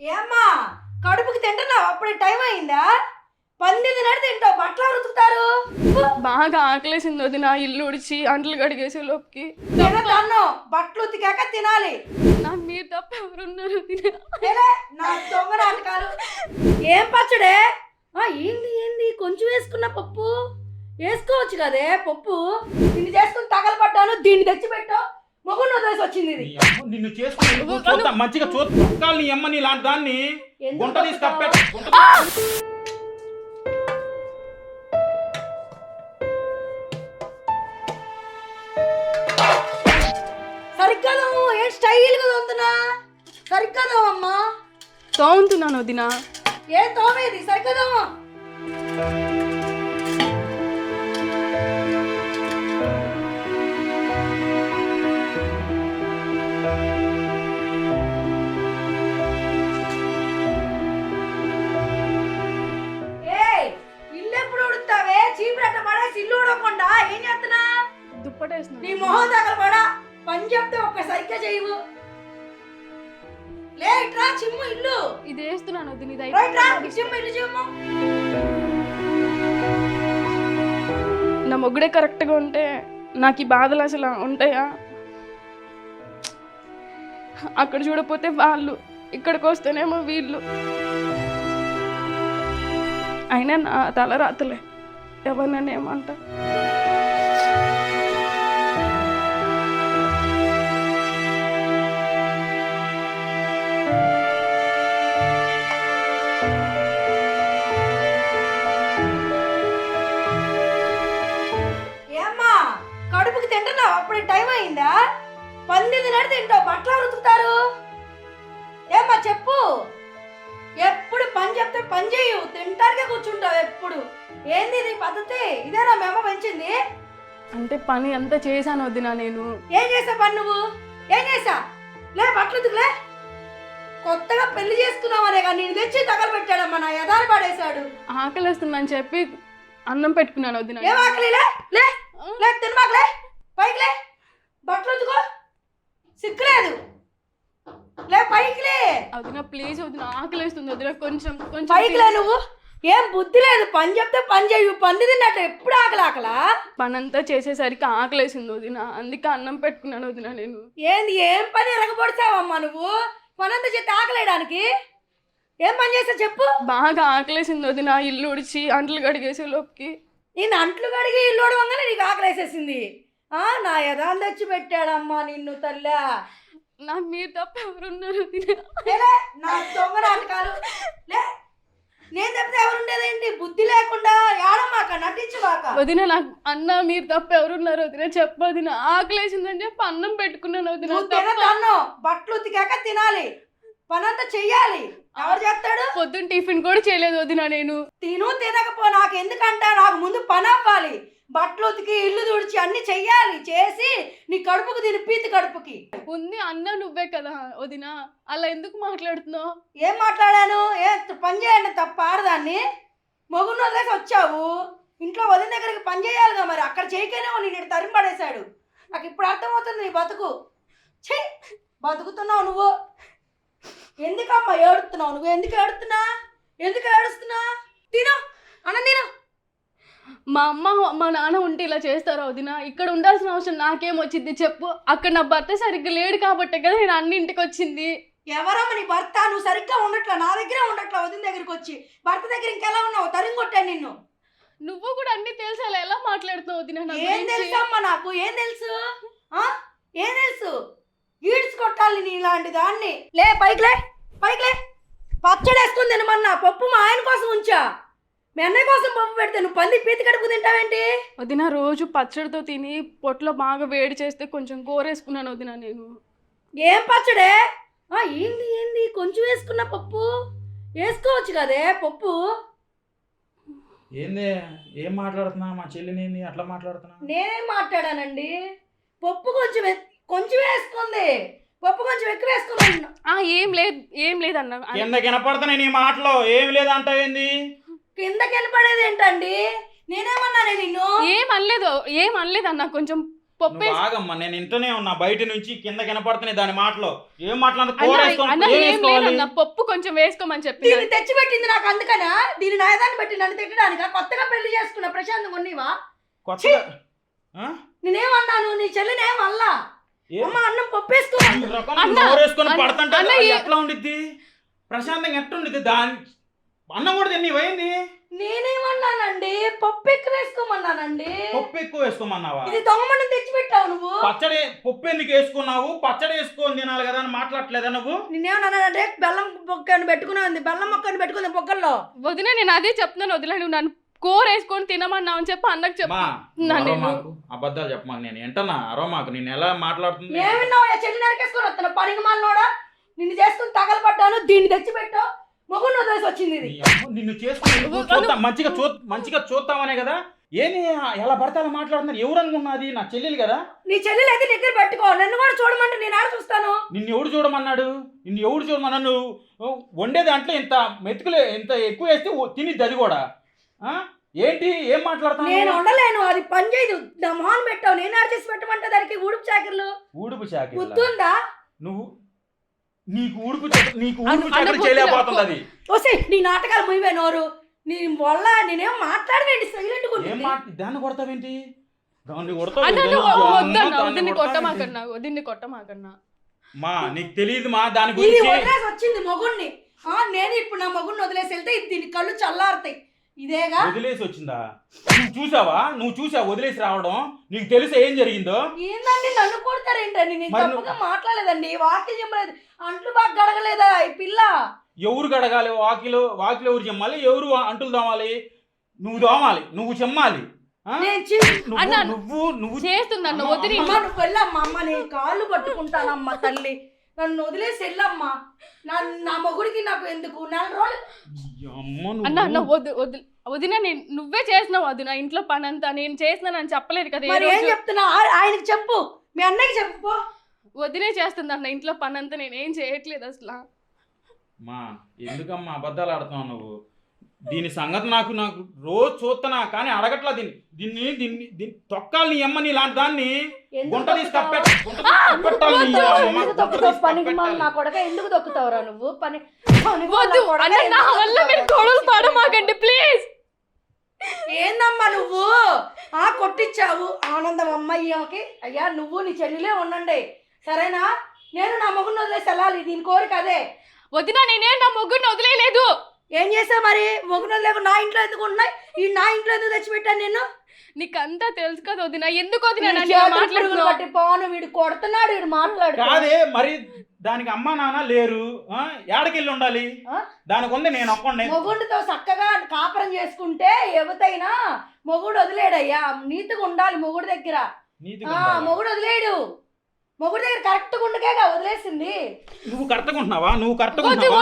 ఏమ్మా కడుపుకి తింటున్నావు? అప్పుడే టైం అయిందా? పంది తినడు తింటావు. బట్టలు ఉతుకుతారు? బాగా ఆకలేసింది వదిన ఇల్లు ఉడిచి అంట్లు కడిగేసే లోపుకి. తినదన్ను బట్టలు ఉతికాక తినాలి. నా మీరు తప్ప ఎవరున్నారు నా దొంగ నాటకాలు. ఏం పచ్చడే? ఏంది ఏంది? కొంచెం వేసుకున్న పప్పు. వేసుకోవచ్చు కదే పప్పు. దీన్ని చేసుకుని తగలబడ్డాను దీన్ని తెచ్చిపెట్టు మొగుడు వదిలేసి వచ్చింది ఇది నిన్ను చేసుకుని మంచిగా చూద్దాం నీ అమ్మ నీ లాంటి దాన్ని. గుంట తీసి? కప్పెట్టు సరిగ్గా ఏం స్టైల్గా తోముతున్నా? సరిగ్గా తోమమ్మా తోముతున్నాను వదిన. ఏం తోమేది? సరిగ్గా తోమ నీ మొహం తగలబడా పని చెప్తే ఒక్క సరిగ్గా చేయవు. లే ఇట్రా చిమ్ము ఇల్లు. ఇది వేస్తున్నాను రా అయిపోయింది. చిమ్ము ఇల్లు చిమ్ము. నా మొగుడే కరెక్ట్గా ఉంటే నాకు ఈ బాధలు అసలు ఉంటాయా? అక్కడ చూడపోతే వాళ్ళు ఇక్కడికి వస్తేనేమో వీళ్ళు. అయినా నా తల రాతలే. ఎవరినైనా ఏమంటా అప్పుడే టైం అయిందా? తినడు తింటావు బట్టలు ఉతుకుతారు? ఏమ్మా చెప్పు. ఎప్పుడు పని చెప్తే పని చేయు తింటానికే కూర్చుంటావు ఎప్పుడు. ఏంది ఇది పద్ధతి? ఇదేనా మేమ పెంచింది? అంటే పని అంతా చేశాను వదిన నేను. ఏం చేసా పని నువ్వు? ఏం చేసా లే బట్టలు ఉతుకులే. కొత్తగా పెళ్ళి చేసుకున్నామనే కానీ నేను తెచ్చి తగలబెట్టాడమ్మా నా యదాలు పడేశాడు. ఆకలి వస్తుందని చెప్పి అన్నం పెట్టుకున్నాను వదిన. ఏం ఆకలి లే? లే లే తినమాకలే పైకి లే బట్టలు ఉతుకో. సిక్కులేదు లే పైకి లే వదిన ప్లీజ్ వదిన ఆకలి వేస్తుంది వదిన కొంచెం కొంచెం పైకి లే నువ్వు. ఏం బుద్ధి లేదు. పని చెప్తే పని చేయు పంది తిన్నట్టు ఎప్పుడు ఆకలి ఆకలా పని అంతా చేసేసరికి ఆకలేసింది వదిన. అందుకే అన్నం పెట్టుకున్నాను వదిన నేను. ఏంది ఏం పని ఎరగబడిచావమ్మా నువ్వు? పనంతా చేస్తే ఆకలేయడానికి? ఏం పని చేస్తా చెప్పు. బాగా ఆకలేసింది వదిన ఇల్లు ఉడిచి అంట్లు కడిగేసే లోపుకి. నేను అంట్లు కడిగి ఇల్లు వంగనే నీకు ఆకలేసేసింది. నా యథాలు తెచ్చి పెట్టాడమ్మా నిన్ను తల్లా. నాకు మీరు తప్ప ఎవరున్నారు? నా దొంగ నాటకాలు లే నేను తప్పితే ఎవరుండేదేంటి? బుద్ధి లేకుండా ఏడమాక నటించమాక వదిన నాకు అన్న మీరు తప్ప ఎవరున్నారు వదిన? చెప్పదిన ఆకలేసిందని చెప్పి అన్నం పెట్టుకున్నాను వదిన. బట్టలు ఉతికాక తినాలి. పనంతా చెయ్యాలి. ఎవరు చేస్తాడు? పొద్దున్న టిఫిన్ కూడా చేయలేదు వదిన నేను. తిను తినకపో నాకు ఎందుకంటే? నాకు ముందు పని అవ్వాలి బట్టలు ఉతికి ఇల్లు తుడిచి అన్ని చెయ్యాలి. చేసి నీ కడుపుకి తిని పీతి కడుపుకి. ఉంది అన్న నువ్వే కదా వదిన. అలా ఎందుకు మాట్లాడుతున్నావు? ఏం మాట్లాడాను? ఏ పని చేయండి తప్ప ఆడదాన్ని. మొగుడు వదిలేసి వచ్చావు. ఇంట్లో వదిన దగ్గరికి పని చేయాలిగా మరి. అక్కడ చేయకనే నేను తరిమి పడేశాడు. నాకు ఇప్పుడు అర్థమవుతుంది నీ బతుకు. ఛీ! బతుకుతున్నావు నువ్వు. ఎందుకమ్మా ఏడుస్తున్నావు? నువ్వు ఎందుకు ఏడుతున్నా ఎందుకు ఏడుస్తున్నా? తిను. అన్న తిను. మా అమ్మ మా నాన్న ఉంటే ఇలా చేస్తారా వదిన? ఇక్కడ ఉండాల్సిన అవసరం నాకేం వచ్చింది చెప్పు. అక్కడ నా భర్త సరిగ్గా లేడు కాబట్టే కదా నేను అన్ని ఇంటికి వచ్చింది. ఎవరమ్మ నీ భర్త? నువ్వు సరిగ్గా ఉండట్లా నా దగ్గరే ఉండట్లా వదిన దగ్గరికి వచ్చి. భర్త దగ్గర ఇంకెలా ఉన్నావు? తరిమి కొట్టాను నిన్ను. నువ్వు కూడా అన్ని తెలుసు అలా ఎలా మాట్లాడుతున్నావు వదిన ఏం గురించి? తెలుసమ్మా నాకు? ఏం తెలుసు? ఆ? ఏం తెలుసు? ఈడ్చి కొట్టాలి నీ ఇలాంటి దాన్ని. లే పైకి లే. పైకి లే పచ్చడి వేసుకుని తినమన్నా పప్పు మా ఆయన కోసం ఉంచా. మీ అన్నయ్య కోసం పప్పు పెడితే నువ్వు పంది పీతి కడుపు తింటావేంటి? వదిన రోజు పచ్చడితో తిని పొట్లో బాగా వేడి చేస్తే కొంచెం కూరేసుకున్నాను వదిన నేను. ఏం పచ్చడే? ఆ, ఏంది ఏంది? కొంచెం వేసుకున్న పప్పు. వేసుకోవచ్చు కదే పప్పు. ఏంది? ఏం మాట్లాడుతున్నా మా చెల్లిని ఏంది? అట్లా మాట్లాడుతున్నా నేనేం మాట్లాడానండి? పప్పు కొంచెం కొంచెం వేసుకుంది. పప్పు కొంచెం ఎక్కువ వేసుకున్నాను ఆ ఏం లేదు ఏం లేదన్న. కింద వినపడుతున్నాయి నీ మాటలో ఏం లేదంటావేంది కిందకి వెళ్ళిపడేది ఏంటండి? నేనేమన్నానే నిన్ను? ఏం అనలేదు ఏం అనలేదు అన్న కొంచెం పప్పు నువ్వు ఆగమ్మా నేను ఇంటనే ఉన్నా బయట నుంచి కింద కనపడుతున్నాయి దాని మాటలో. ఏం అన్న ఏం పప్పు కొంచెం వేసుకోమని చెప్పి దీన్ని తెచ్చిపెట్టింది నాకు అందుకనా? దీని నాయదాన్ని పెట్టి నన్ను తిట్టడానిక? కొత్తగా పెళ్ళి చేసుకున్న ప్రశాంతం ఉన్నివా? కొత్తగా ఆ? నేనేమన్నాను? నీ చెల్లినేం అల్లా ఏ- అమ్మ అన్నం పప్పేసుకో. ఈ రకం అన్న, నోరు వేసుకొని అన్న, పడుతుంటే ఎట్లా ఉండిద్ది? ప్రశాంతంగా ఎట్లా ఉండిద్ది దాని అన్నం కూడా తిని పోయింది? నేనేమన్నానండి? పప్పు ఎక్కువ వేసుకోమన్నానండి. పప్పు ఎక్కువ వేసుకోమన్నావా? ఇది దొంగమని తెచ్చిపెట్టావు నువ్వు. పచ్చడి పప్పు ఎందుకు వేసుకున్నావు? పచ్చడి వేసుకొని తినాలి కదా అని మాట్లాడలేదా నువ్వు? నిన్నేమన్నానంటే బెల్లం బొక్కని పెట్టుకున్నావు బెల్లం మొక్కని పెట్టుకుంది బొక్కల్లో. వదిన నేను అదే చెప్తున్నాను వదిన నువ్వు నన్ను కూర వేసుకొని తినమన్నావు అని చెప్పి. అన్నకు చెప్పు అబద్ధాలు చెప్పమాకు నేను. ఎంటన్నా అరోమాకు నేను ఎలా మాట్లాడుతుంది? ఏమిన్నావు చెల్లి నరికేసుకొని వస్తున్నా. పనికి మాలినోడా? నిన్ను చేసుకుని తగలబడ్డాను దీన్ని తెచ్చిపెట్టావు మొగుడు వదిలేసి వచ్చింది ఇది. నీ అమ్మ నిన్ను చేసుకుని చూద్దాం? మంచిగా చూ మంచిగా చూద్దామనే కదా? ఏమి ఎలా పడితే అలా మాట్లాడుతున్నారు? ఎవరు అనుకున్నది నా చెల్లెలు కదా. నీ చెల్లెలు అయితే దగ్గర పెట్టుకో. నన్ను కూడా చూడమంటే నేను ఆడ చూస్తాను. నిన్ను ఎవడు చూడమన్నాడు? నిన్ను ఎవడు చూడమన్నాడు? నువ్వు వండే దాంట్లో ఇంత మెతుకులే ఇంత ఎక్కువ వేస్తే ఓ- తినిద్ది అది కూడా? ఏంటి? ఏం నేను మాట్లాడుతున్నావు ఉండలేను. అది పని చేయదు. నా మొహన్ పెట్టావు. నేను ఆడ చేసి పెట్టమంటే దానికి ఊడుపు చాకర్లు. ఊడుపు శాఖ గుర్తుందా? నువ్వు నీకు ఊడుపు నీకు ఊడుపు చాకరీ అన్న చేయలేకపోతుంది అది. వస్తే నీ నాటకాలు ముయ్యవే నోరు. నీ వల్ల నేనేం మాట్లాడవేంటి? సైలెంట్ ఏం మాట దాన్ని కొడతావేంటి? దాన్ని కొడతావు దాన్ని దాన్ని? కొట్టమాకన్నా కొట్టమాకన్నా మా నీకు తెలియదు మా దాని గురించి. వదిలేసి వచ్చింది మొగుణ్ణి. ఆ నేను ఇప్పుడు నా మొగుడిని వదిలేసి వెళ్తే ఇది దీని కళ్ళు చల్లారుతాయి. ఇదేగా? వదిలేసి వచ్చిందా నువ్వు చూసావా? నువ్వు చూసావా వదిలేసి రావడం? నీకు తెలిసే ఏం జరిగిందో? ఏందండి? నన్ను కొడతారేంటండి? నేను మరి తప్పుగా మాట్లాడలేదండి. వాకి చెప్పలేదు. అంట్లు బాగా గడగలేదా ఈ పిల్ల? ఎవరు గడగాలి? వాకిలో వాకిలో ఎవరు చెమ్మాలి? ఎవరు అంటులు దోమాలి? నువ్వు దోమాలి. నువ్వు చెమ్మాలి. ఆ? నేను చి- నువ్వు అన్న, నువ్వు నువ్వు చేస్తుందన్న వదిలి అమ్మ నువ్వు వెళ్ళమ్మా. అమ్మ నేను కాళ్ళు పట్టుకుంటానమ్మా తల్లి. నన్ను వదిలేసి వెళ్ళమ్మా నా నా మొగుడికి నాకు ఎందుకు? నెల రోజులు అన్న అన్న నువ్వు వద్దు వద్దు వదిన నేను నువ్వే చేసినావు వదిన. ఇంట్లో పని అంతా నేను చేసినానని చెప్పలేదు కదా ఏ మరి ఏం రోజు. చెప్తున్నా? ఆ- ఆయనకి చెప్పు. మీ అన్నయ్యకి చెప్పు పో. వదినే చేస్తుంది అన్న ఇంట్లో పని అంతా నేను ఏం చేయట్లేదు అసలు. మా ఎందుకమ్మా అబద్ధాలు ఆడుతున్నావు నువ్వు? దీని సంగతి నాకు నాకు రోజు చూస్తున్నా కానీ అడగట్లా దీన్ని. దీన్ని దీన్ని దీన్ని తొక్కాలి నీ అమ్మ నీ లాంటి దాన్ని. ఎందుకు గుంట తీసి నీ. కొడక ఎందుకు దొక్కుతావురా నువ్వు? పని నా వల్ల మీరు దొక్కుతావురా? గొడవలు పడమాకండి ప్లీజ్. ఏందమ్మా నువ్వు? ఆ కొట్టించావు ఆనందం అమ్మయ్యకి. అయ్యా నువ్వు నీ చెల్లిలే ఉండండి. సరేనా? నేను నా మొగుడిని వదిలేసి వెళ్ళాలి. దీని కోరిక అదే. వదిన నేనే నా ముగ్గురిని వదిలేయలేదు ఏం చేసావు మరి? మొగుడు వదిలేకు నా ఇంట్లో ఎందుకు ఉన్నాయి ఈ నా ఇంట్లో ఎందుకు తెచ్చిపెట్టాను నేను నీకంతా తెలుసు కదా వదిన ఎందుకు వదిన నన్ను ఇలా మాట్లాడుతున్నావు? పోను వీడు కొడుతున్నాడు వీడు మాట్లాడు. కాదే మరి దానికి అమ్మ నాన్న లేరు ఆ? ఏడకెళ్ళి ఉండాలి? ఆ? దానికి ఉంది నేను ఒక్కండి మొగుడితో చక్కగా కాపురం చేసుకుంటే ఎవతైనా మొగుడు వదిలేడయ్యా. నీతిగా ఉండాలి మొగుడు దగ్గర. నీతిగా ఆ ఉండాలా? మొగుడు వదిలేడు. మొగుడు దగ్గర కరెక్ట్ గుండకేగా వదిలేసింది. నువ్వు కరెక్ట్గా నువ్వు కరెక్ట్గా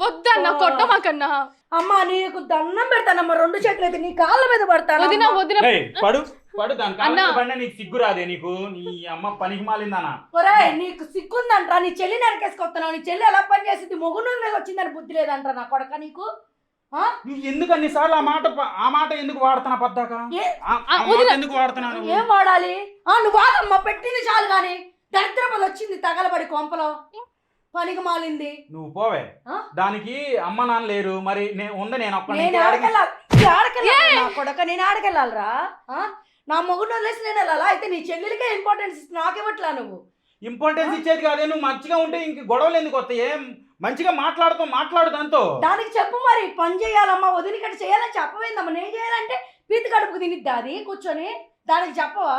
వద్దన్న కొట్టమాకన్నా. అమ్మా నీకు దండం పెడతానమ్మా రెండు చేతులు అయితే నీ కాళ్ళ మీద పడతాను వదిన వదిన. ఏయ్, పడు పడు దాని అన్న. కాళ్ళ నీకు సిగ్గు రాదే నీకు? నీ అమ్మ పనికి మాలిందానా ఒరేయ్ నీకు సిక్కుందంట్రా నీ చెల్లి నరికేసుకొస్తున్నావు. నీ చెల్లి ఎలా పని చేసింది? మొగుడు మీద వచ్చిందని బుద్ధి లేదంట్రా నా కొడక నీకు? ఆ? నువ్వు ఎందుకు అన్నిసార్లు ఆ మాట ప- ఆ మాట ఎందుకు వాడుతున్నా పద్దాక? ఏ? ఆ ఆ ఆ, మాట వదిన. ఎందుకు వాడుతున్నా నువ్వు? ఏం వాడాలి? ఆ నువ్వు వాడమ్మా పెట్టింది చాలు గాని. దరిద్రపది వచ్చింది తగలబడి కొంపలో. పనికి మాలింది. నువ్వు పోవే. ఆ? దానికి అమ్మ నాన్న లేరు మరి నేను ఉంది నేను ఒక్కడిని నేను ఆడకెళ్ళాలి. ఆడకెళ్ళాలి నా కొడక నేను ఆడకెళ్ళాలిరా? ఆ? నా మొగుడు వదిలేసి నేను వెళ్ళాలా? అయితే నీ చెల్లెలికే ఇంపార్టెన్స్ ఇస్తు నాకు ఇవ్వట్లా నువ్వు? ఇంపార్టెన్స్ ఇచ్చేది కాదే నువ్వు మంచిగా ఉంటే ఇంక గొడవలు ఎందుకు వస్తాయి? ఏం? మంచిగా మాట్లాడుతూ మాట్లాడు దాంతో. దానికి చెప్పు మరి పని చేయాలమ్మా వదిలి కట్ట చేయాలని చెప్పవేందమ్మా? నేను చేయాలంటే పీతి కడుపుకు తినిద్దా అది? కూర్చొని దానికి చెప్పవా?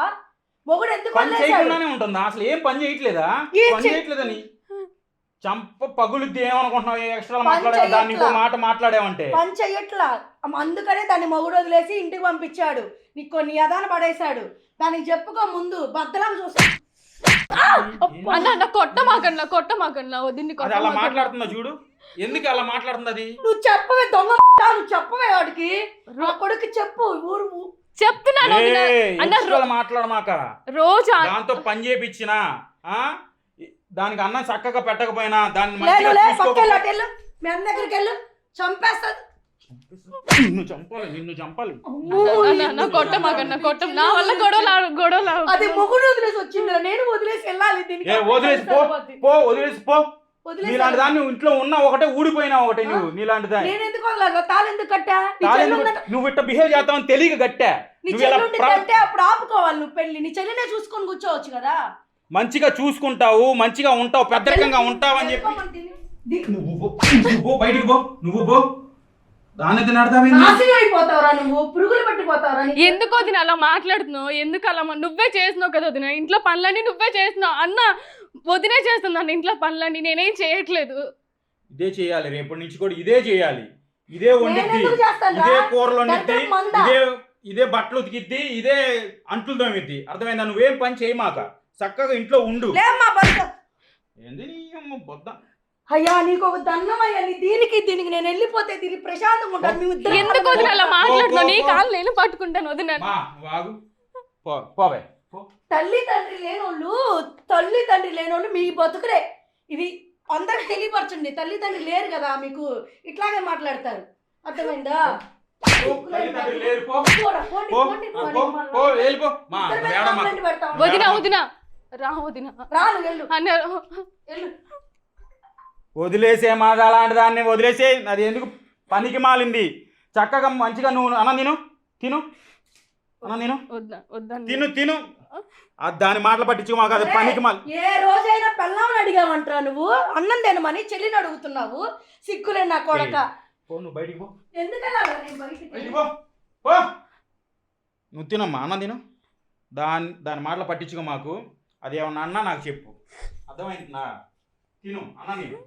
మొగుడు ఎందుకు పని చేయకుండానే ఉంటుందా? అసలు ఏం పని చేయట్లేదా? ఏం పని చెయ్- చేయట్లేదని. చంప పగులుద్ది ఏమనుకుంటున్నావు? ఎక్స్ట్రా మాట్లాడే దాన్ని ఇంకో. మాట మాట్లాడావంటే. పని చెయ్యట్లా అందుకనే దాన్ని మొగుడు వదిలేసి ఇంటికి పంపించాడు. నీకు కొన్ని యదాన పడేశాడు. దానికి చెప్పుకో ముందు బద్దలం చూసా. అన్న అన్న కొట్టమాకన్నా కొట్టమాకన్నా వదిన్ని అది అలా మాట్లాడుతుందా చూడు? ఎందుకు అలా మాట్లాడుతుంది అది? నువ్వు చెప్పవే దొంగ నువ్వు చెప్పవే వాడికి. నా కొడుకు చెప్పు ఊరు చెప్తున్నాను వదిన అన్న మాట్లాడమాక? రోజు ఆ- దాంతో పని చేపించిన దానికి అన్నం చక్కగా పెట్టకపోయినా దాన్ని లేదు మంచిగా లే చూసుకోకపో- పక్కెళ్ళు అటు వెళ్ళు. మీ అన్న దగ్గరికి వెళ్ళు. చంపేస్తుంది నిన్ను చంపాలి నిన్ను చంపాలి. అన్న, కొట్టం నా వల్ల గొడవలు గొడవలు అది మొగుడు వదిలేసి వచ్చిందిరా నేను వదిలేసి వెళ్ళాలి దీనికి ఏ వదిలేసి పో పో వదిలేసి పో. నీలాంటి దాన్ని ఇంట్లో ఉన్నా ఒకటే ఊడిపోయినా ఒకటే నువ్వు నీలాంటి దాన్ని నేను ఎందుకు వదలాలి తాళి ఎందుకు కట్టా? నీ తాళి చెల్లి ఎందుకు- ఉందంట- నువ్వు ఇట్ట బిహేవ్ చేస్తావని తెలియక గట్టా నీ నువ్వు ఇలా చెల్లి ఉండి ప్ర- కట్టే అప్పుడు ఆపుకోవాలి నువ్వు పెళ్ళి నీ చెల్లినే చూసుకొని కూర్చోవచ్చు కదా. మంచిగా చూసుకుంటావు మంచిగా ఉంటావు పెద్దరికంగా ఉంటావు అని చెప్పి. తిని- ది- నువ్వు పో, నువ్వు పో. బయటికి పో. నువ్వు పో. తినడతావేంది నాశనం అయిపోతావురా నువ్వు. నీకు. ఎందుకు వదిన అలా మాట్లాడుతున్నావు? ఎందుకు అలా నువ్వే చేసినావు కదా వదిన. ఇంట్లో పనులన్నీ నువ్వే చేసినావు అన్న వదినే చేస్తున్నాను ఇంట్లో పనులన్నీ. నేనేం చేయట్లేదు. ఇదే చేయాలి. రేపటి నుంచి కూడా ఇదే చేయాలి. ఇదే వండిద్ది. ఎందుకు చేస్తానురా? ఇదే కూరలు వండిద్ది. మందా? ఇదే ఇదే బట్టలు ఉతికిద్ది. ఇదే అంట్లు తోమిద్ది అర్థమైందా? నువ్వేం పని చేయమాక. చక్కగా ఇంట్లో ఉండు. ఏంది నీ అమ్మ బొద్ద? అయ్యా నీకు ఒక దండం అయ్యా నీ దీనికి దీనికి నేను వెళ్ళిపోతే దీనికి ప్రశాంతంగా ఉంటాను. మేము ఇద్దరం ఎందుకు వదిన అలా మాట్లాడుతున్నావు? నీ కాళ్ళు నేను పట్టుకుంటాను వదిన. మా వాగు. పో పోవే. తల్లి తండ్రి లేనోళ్ళు తల్లి తండ్రి లేనోళ్ళు మీ బతుకులే. ఇది అందరికి తెలియపరచండి. తల్లి తండ్రి లేరు కదా మీకు ఇట్లాగే మాట్లాడతారు. అర్థమైందా. వదిన వదిన. రా వదిన. రాను వెళ్ళు. అన్న వెళ్ళు. వదిలేసే మాది అలాంటి దాన్ని వదిలేసే అది ఎందుకు పనికి మాలింది? చక్కగా మంచిగా నువ్వు అన్న తిను తిను. అన్న తిను. వద్దా వద్దని తిను తిను. దాని మాటలు పట్టించు మాకు అది పనికి మాలి ఏ రోజైనా పెళ్ళామని అడిగావంటరా నువ్వు? అన్నం తినమని చెల్లిని అడుగుతున్నావు. సిగ్గులే నా కొడక. పో నువ్వు బయటికి పో. ఎందుకలా నేను బయటికి బయటికి పో. పో. నువ్వు తినమ్మా అన్న తిను. దాని దాని మాటలు పట్టించుకో మాకు. అది ఏమన్నా అన్నా నాకు చెప్పు. అర్థమైంది? నా తిను అన్న నేను